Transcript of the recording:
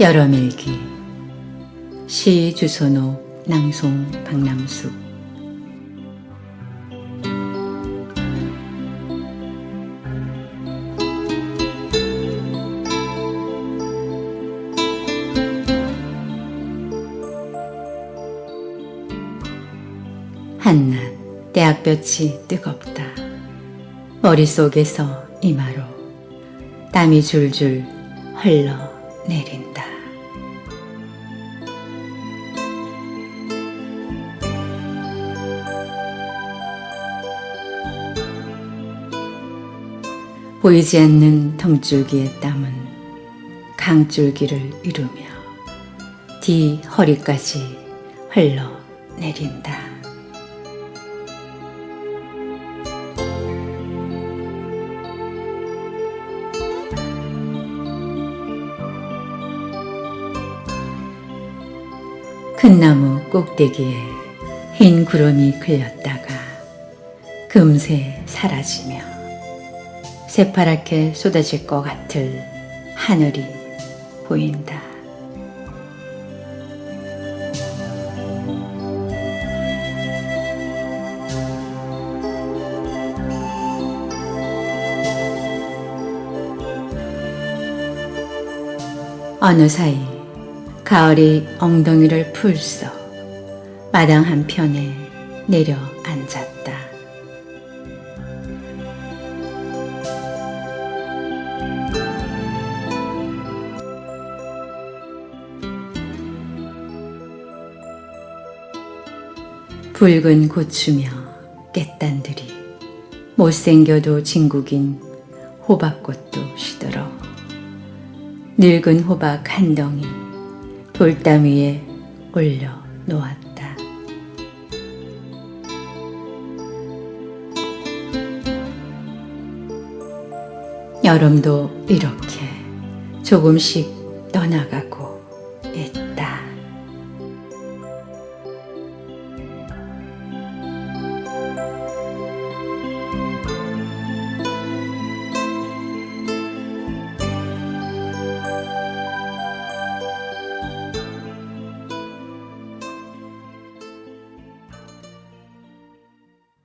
여름일기 시 주소노 낭송 박남수 한낮 대학볕이 뜨겁다. 머릿속에서 이마로 땀이 줄줄 흘러 내린다. 보이지 않는 덩줄기의 땀은 강줄기를 이루며 뒤 허리까지 흘러 내린다. 큰 나무 꼭대기에 흰 구름이 걸렸다가 금세 사라지며 새파랗게 쏟아질 것 같을 하늘이 보인다. 어느 사이 가을이 엉덩이를 풀써 마당 한편에 내려 앉았다. 붉은 고추며 깻단들이 못생겨도 진국인 호박꽃도 시들어 늙은 호박 한 덩이 돌담 위에 올려 놓았다. 여름도 이렇게 조금씩 떠나가고